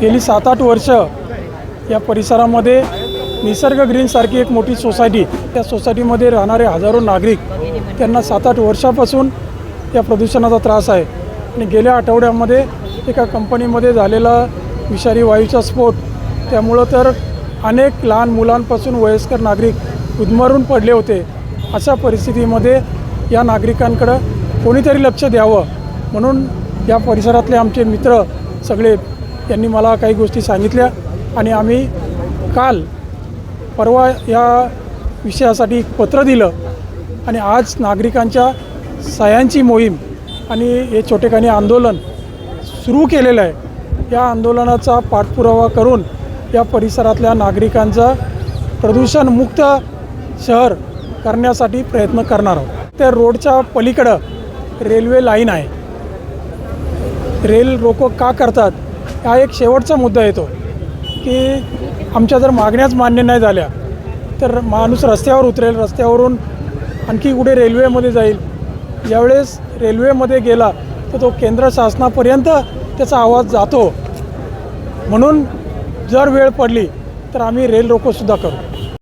गेली सात आठ वर्ष या परिसरामध्ये निसर्ग ग्रीनसारखी एक मोठी सोसायटी त्या सोसायटीमध्ये राहणारे हजारो नागरिक त्यांना सात आठ वर्षापासून या प्रदूषणाचा त्रास आहे. आणि गेल्या आठवड्यामध्ये एका कंपनीमध्ये झालेला विषारी वायूचा स्फोट त्यामुळं तर अनेक लहान मुलांपासून वयस्कर नागरिक उद्मरून पडले होते. अशा परिस्थितीमध्ये या नागरिकांकडं कोणीतरी लक्ष द्यावं. म्हणून या परिसरातले आमचे मित्र सगळे यांनी मला काही गोष्टी सांगितल्या आणि आम्ही काल परवा या विषयासाठी एक पत्र दिलं आणि आज नागरिकांच्या सह्यांची मोहीम आणि हे छोटेखानी आंदोलन सुरू केलेलं आहे. या आंदोलनाचा पाठपुरावा करून या परिसरातल्या नागरिकांचं प्रदूषणमुक्त शहर करण्यासाठी प्रयत्न करणार आहोत. त्या रोडच्या पलीकडं रेल्वे लाईन आहे. रेल रोको का करतात? हा एक शेवटचा मुद्दा येतो की आमच्या जर मागण्याच मान्य नाही झाल्या तर माणूस रस्त्यावर उतरेल रस्त्यावरून आणखी कुठे रेल्वेमध्ये जाईल. ज्यावेळेस रेल्वेमध्ये गेला तर तो केंद्र शासनापर्यंत त्याचा आवाज जातो. म्हणून जर वेळ पडली तर आम्ही रेल रोकोसुद्धा करू.